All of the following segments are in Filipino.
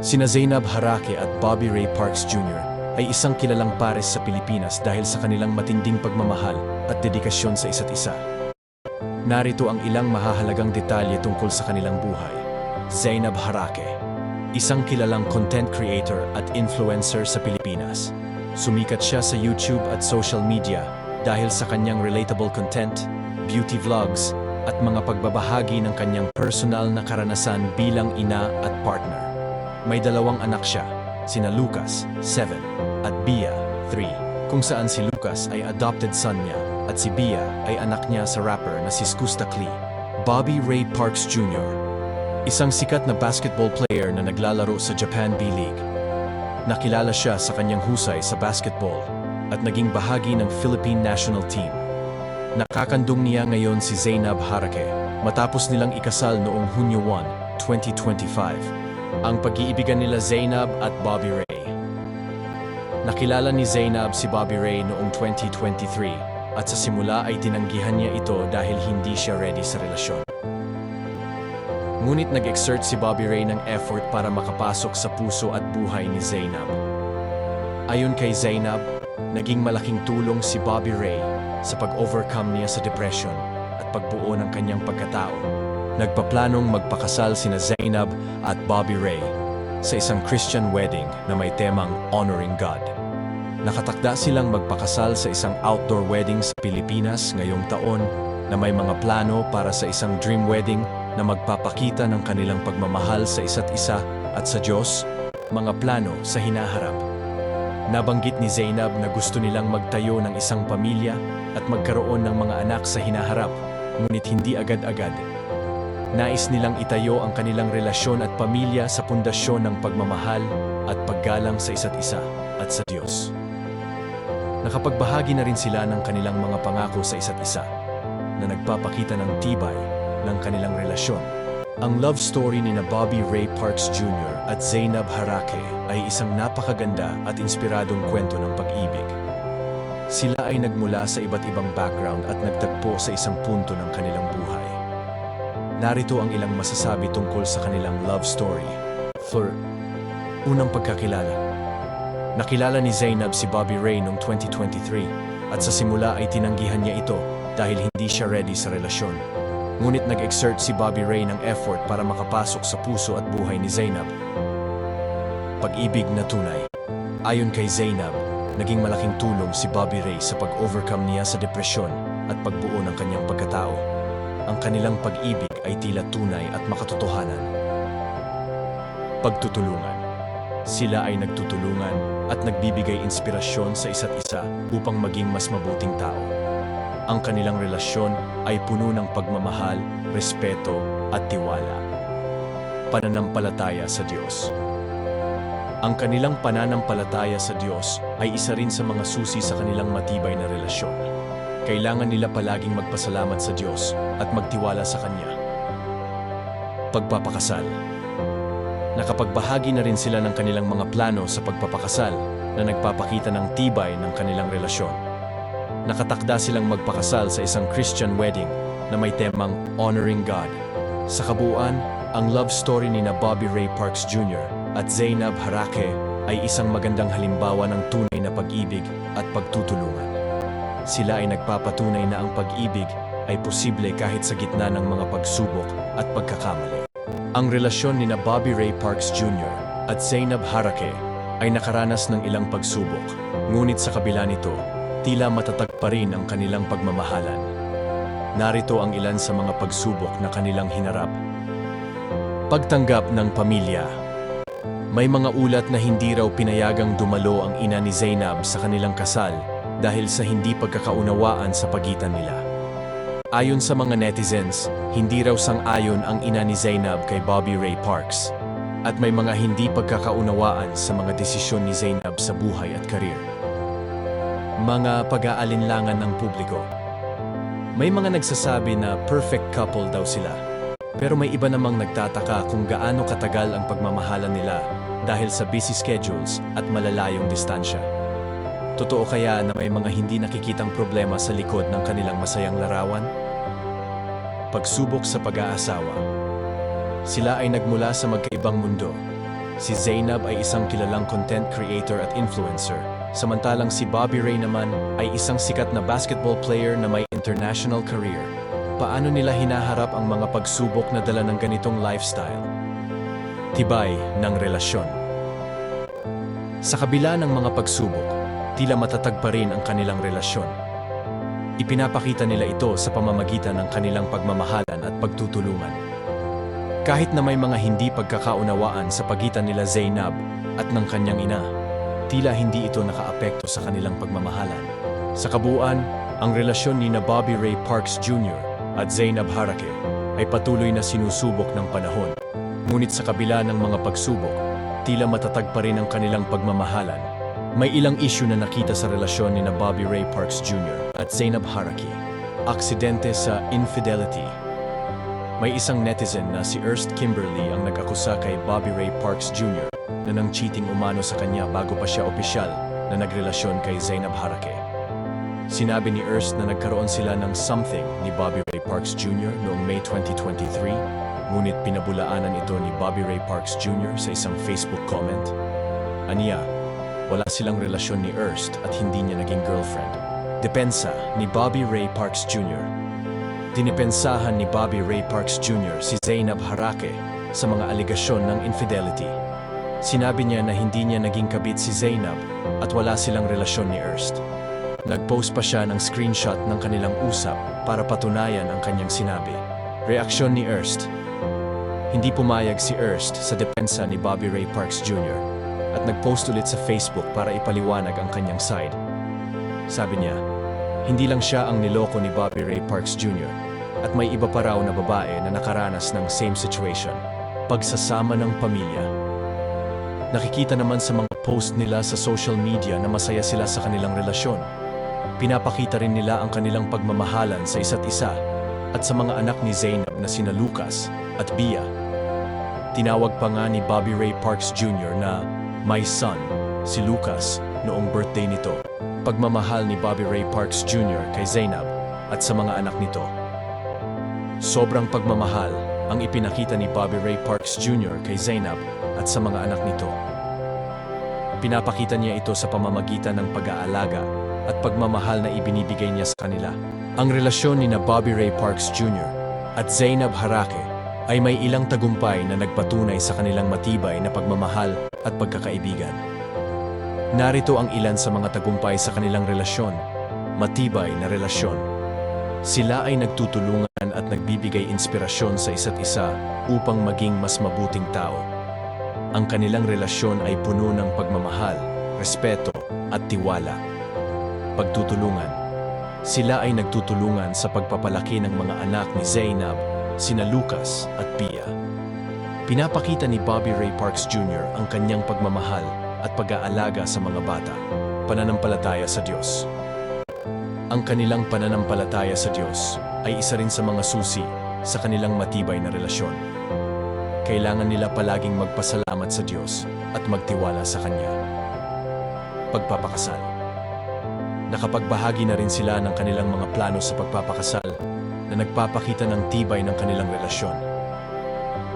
Sina Zainab Harake at Bobby Ray Parks Jr. ay isang kilalang pares sa Pilipinas dahil sa kanilang matinding pagmamahal at dedikasyon sa isa't isa. Narito ang ilang mahahalagang detalye tungkol sa kanilang buhay. Zainab Harake, isang kilalang content creator at influencer sa Pilipinas. Sumikat siya sa YouTube at social media dahil sa kanyang relatable content, beauty vlogs, at mga pagbabahagi ng kanyang personal na karanasan bilang ina at partner. May dalawang anak siya, sina Lucas, 7, at Bia, 3, kung saan si Lucas ay adopted son niya at si Bia ay anak niya sa rapper na si Skusta Klee. Bobby Ray Parks Jr. Isang sikat na basketball player na naglalaro sa Japan B-League. Nakilala siya sa kanyang husay sa basketball at naging bahagi ng Philippine national team. Nakakandong niya ngayon si Zainab Harake matapos nilang ikasal noong Hunyo 1, 2025. Ang pag-iibigan nila Zainab at Bobby Ray. Nakilala ni Zainab si Bobby Ray noong 2023 at sa simula ay tinanggihan niya ito dahil hindi siya ready sa relasyon. Ngunit nag-exert si Bobby Ray ng effort para makapasok sa puso at buhay ni Zainab. Ayon kay Zainab, naging malaking tulong si Bobby Ray sa pag-overcome niya sa depression at pagbuo ng kanyang pagkatao. Nagpaplanong magpakasal sina Zainab at Bobby Ray sa isang Christian wedding na may temang Honoring God. Nakatakda silang magpakasal sa isang outdoor wedding sa Pilipinas ngayong taon na may mga plano para sa isang dream wedding na magpapakita ng kanilang pagmamahal sa isa't isa at sa Diyos, mga plano sa hinaharap. Nabanggit ni Zainab na gusto nilang magtayo ng isang pamilya at magkaroon ng mga anak sa hinaharap, ngunit hindi agad-agad. Nais nilang itayo ang kanilang relasyon at pamilya sa pundasyon ng pagmamahal at paggalang sa isa't isa at sa Diyos. Nakapagbahagi na rin sila ng kanilang mga pangako sa isa't isa na nagpapakita ng tibay ng kanilang relasyon. Ang love story ni na Bobby Ray Parks Jr. at Zainab Harake ay isang napakaganda at inspiradong kwento ng pag-ibig. Sila ay nagmula sa iba't ibang background at nagtagpo sa isang punto ng kanilang buhay. Narito ang ilang masasabi tungkol sa kanilang love story. For unang pagkakilala. Nakilala ni Zainab si Bobby Ray noong 2023 at sa simula ay tinanggihan niya ito dahil hindi siya ready sa relasyon. Ngunit nag-exert si Bobby Ray ng effort para makapasok sa puso at buhay ni Zainab. Pag-ibig na tunay. Ayon kay Zainab, naging malaking tulong si Bobby Ray sa pag-overcome niya sa depresyon at pagbuo ng kanyang pagkatao. Ang kanilang pag-ibig ay tila tunay at makatotohanan. Pagtutulungan. Sila ay nagtutulungan at nagbibigay inspirasyon sa isa't isa upang maging mas mabuting tao. Ang kanilang relasyon ay puno ng pagmamahal, respeto at tiwala. Pananampalataya sa Diyos. Ang kanilang pananampalataya sa Diyos ay isa rin sa mga susi sa kanilang matibay na relasyon. Kailangan nila palaging magpasalamat sa Diyos at magtiwala sa Kanya. Pagpapakasal. Nakapagbahagi na rin sila ng kanilang mga plano sa pagpapakasal na nagpapakita ng tibay ng kanilang relasyon. Nakatakda silang magpakasal sa isang Christian wedding na may temang Honoring God. Sa kabuuan, ang love story ni na Bobby Ray Parks Jr. at Zainab Harake ay isang magandang halimbawa ng tunay na pag-ibig at pagtutulungan. Sila ay nagpapatunay na ang pag-ibig ay posible kahit sa gitna ng mga pagsubok at pagkakamali. Ang relasyon ni na Bobby Ray Parks Jr. at Zainab Harake ay nakaranas ng ilang pagsubok, ngunit sa kabila nito, tila matatag pa rin ang kanilang pagmamahalan. Narito ang ilan sa mga pagsubok na kanilang hinarap. Pagtanggap ng pamilya. May mga ulat na hindi raw pinayagang dumalo ang ina ni Zainab sa kanilang kasal dahil sa hindi pagkakaunawaan sa pagitan nila. Ayon sa mga netizens, hindi raw sang-ayon ang ina ni Zainab kay Bobby Ray Parks at may mga hindi pagkakaunawaan sa mga desisyon ni Zainab sa buhay at karir. Mga pag-aalinlangan ng publiko. May mga nagsasabi na perfect couple daw sila. Pero may iba namang nagtataka kung gaano katagal ang pagmamahalan nila dahil sa busy schedules at malalayong distansya. Totoo kaya na may mga hindi nakikitang problema sa likod ng kanilang masayang larawan? Pagsubok sa pag-aasawa. Sila ay nagmula sa magkaibang mundo. Si Zainab ay isang kilalang content creator at influencer, samantalang si Bobby Ray naman ay isang sikat na basketball player na may international career. Paano nila hinaharap ang mga pagsubok na dala ng ganitong lifestyle? Tibay ng relasyon. Sa kabila ng mga pagsubok, tila matatag pa rin ang kanilang relasyon. Ipinapakita nila ito sa pamamagitan ng kanilang pagmamahalan at pagtutulungan. Kahit na may mga hindi pagkakaunawaan sa pagitan nila Zainab at ng kanyang ina, tila hindi ito nakaapekto sa kanilang pagmamahalan. Sa kabuuan, ang relasyon ni na Bobby Ray Parks Jr. at Zainab Harake ay patuloy na sinusubok ng panahon. Ngunit sa kabila ng mga pagsubok, tila matatag pa rin ang kanilang pagmamahalan. May ilang issue na nakita sa relasyon ni na Bobby Ray Parks Jr. at Zainab Harake. Aksidente sa infidelity. May isang netizen na si Ernst Kimberly ang nag-akusa kay Bobby Ray Parks Jr. na nang cheating umano sa kanya bago pa siya opisyal na nagrelasyon kay Zainab Harake. Sinabi ni Ernst na nagkaroon sila ng something ni Bobby Ray Parks Jr. noong May 2023, ngunit pinabulaanan ito ni Bobby Ray Parks Jr. sa isang Facebook comment. Aniya, wala silang relasyon ni Ernst at hindi niya naging girlfriend. Depensa ni Bobby Ray Parks Jr. Dinipensahan ni Bobby Ray Parks Jr. si Zainab Harake sa mga aligasyon ng infidelity. Sinabi niya na hindi niya naging kabit si Zainab at wala silang relasyon ni Ernst. Nag-post pa siya ng screenshot ng kanilang usap para patunayan ang kanyang sinabi. Reaksyon ni Ernst Hindi pumayag si Ernst sa depensa ni Bobby Ray Parks Jr. at nag-post ulit sa Facebook para ipaliwanag ang kanyang side. Sabi niya, hindi lang siya ang niloko ni Bobby Ray Parks Jr. at may iba pa raw na babae na nakaranas ng same situation, pagsasama ng pamilya. Nakikita naman sa mga post nila sa social media na masaya sila sa kanilang relasyon. Pinapakita rin nila ang kanilang pagmamahalan sa isa't isa at sa mga anak ni Zainab na sina Lucas at Bia. Tinawag pa nga ni Bobby Ray Parks Jr. na My Son, si Lucas, noong birthday nito. Pagmamahal ni Bobby Ray Parks Jr. kay Zainab at sa mga anak nito. Sobrang pagmamahal ang ipinakita ni Bobby Ray Parks Jr. kay Zainab at sa mga anak nito. Pinapakita niya ito sa pamamagitan ng pag-aalaga at pagmamahal na ibinibigay niya sa kanila. Ang relasyon ni na Bobby Ray Parks Jr. at Zainab Harake ay may ilang tagumpay na nagpatunay sa kanilang matibay na pagmamahal at pagkakaibigan. Narito ang ilan sa mga tagumpay sa kanilang relasyon. Matibay na relasyon. Sila ay nagtutulungan at nagbibigay inspirasyon sa isa't isa upang maging mas mabuting tao. Ang kanilang relasyon ay puno ng pagmamahal, respeto at tiwala. Pagtutulungan. Sila ay nagtutulungan sa pagpapalaki ng mga anak ni Zainab, sina Lucas at Pia. Pinapakita ni Bobby Ray Parks Jr. ang kanyang pagmamahal at pag-aalaga sa mga bata, pananampalataya sa Diyos. Ang kanilang pananampalataya sa Diyos ay isa rin sa mga susi sa kanilang matibay na relasyon. Kailangan nila palaging magpasalamat sa Diyos at magtiwala sa Kanya. Pagpapakasal Nakapagbahagi na rin sila ng kanilang mga plano sa pagpapakasal na nagpapakita ng tibay ng kanilang relasyon.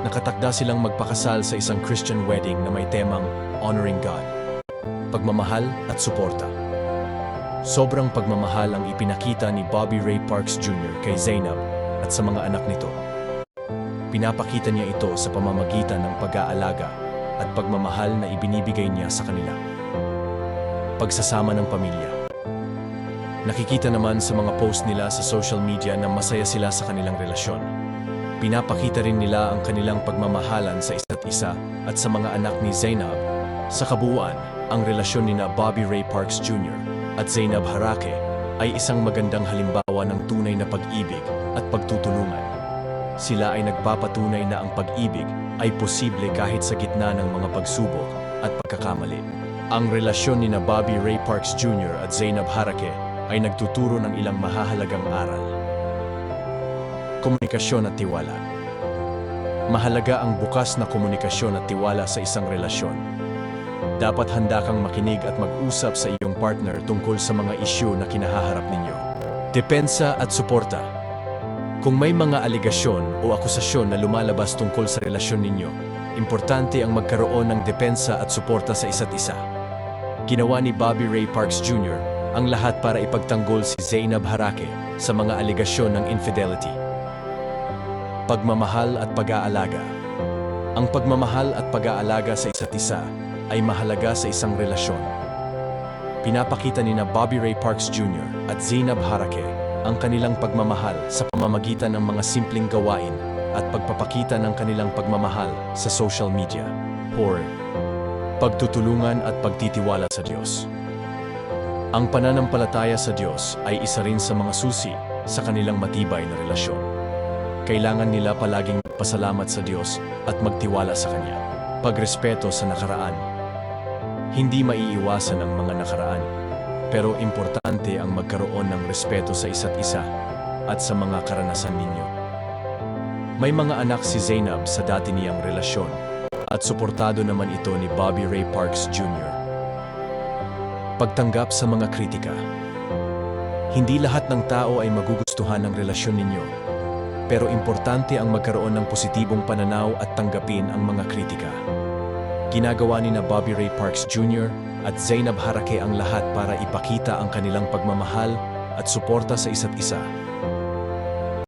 Nakatakda silang magpakasal sa isang Christian wedding na may temang Honoring God, pagmamahal at suporta. Sobrang pagmamahal ang ipinakita ni Bobby Ray Parks Jr. kay Zainab at sa mga anak nito. Pinapakita niya ito sa pamamagitan ng pag-aalaga at pagmamahal na ibinibigay niya sa kanila. Pagsasama ng pamilya. Nakikita naman sa mga post nila sa social media na masaya sila sa kanilang relasyon. Pinapakita rin nila ang kanilang pagmamahalan sa isa't isa at sa mga anak ni Zainab. Sa kabuuan, ang relasyon ni na Bobby Ray Parks Jr. at Zainab Harake ay isang magandang halimbawa ng tunay na pag-ibig at pagtutulungan. Sila ay nagpapatunay na ang pag-ibig ay posible kahit sa gitna ng mga pagsubok at pagkakamali. Ang relasyon ni na Bobby Ray Parks Jr. at Zainab Harake ay nagtuturo ng ilang mahahalagang aral. Komunikasyon at tiwala. Mahalaga ang bukas na komunikasyon at tiwala sa isang relasyon. Dapat handa kang makinig at mag-usap sa iyong partner tungkol sa mga isyu na kinahaharap ninyo. Depensa at suporta. Kung may mga aligasyon o akusasyon na lumalabas tungkol sa relasyon ninyo, importante ang magkaroon ng depensa at suporta sa isa't isa. Ginawa ni Bobby Ray Parks Jr. ang lahat para ipagtanggol si Zainab Harake sa mga aligasyon ng infidelity. Pagmamahal at pag-aalaga Ang pagmamahal at pag-aalaga sa isa't isa ay mahalaga sa isang relasyon. Pinapakita ni na Bobby Ray Parks Jr. at Zainab Harake ang kanilang pagmamahal sa pamamagitan ng mga simpleng gawain at pagpapakita ng kanilang pagmamahal sa social media or pagtutulungan at pagtitiwala sa Diyos. Ang pananampalataya sa Diyos ay isa rin sa mga susi sa kanilang matibay na relasyon. Kailangan nila palaging pasalamat sa Diyos at magtiwala sa Kanya. Pagrespeto sa nakaraan. Hindi maiiwasan ang mga nakaraan, pero importante ang magkaroon ng respeto sa isa't isa at sa mga karanasan ninyo. May mga anak si Zainab sa dati niyang relasyon at suportado naman ito ni Bobby Ray Parks Jr. Pagtanggap sa mga kritika. Hindi lahat ng tao ay magugustuhan ng relasyon ninyo, pero importante ang magkaroon ng positibong pananaw at tanggapin ang mga kritika. Ginagawa ni na Bobby Ray Parks Jr. at Zainab Harake ang lahat para ipakita ang kanilang pagmamahal at suporta sa isa't isa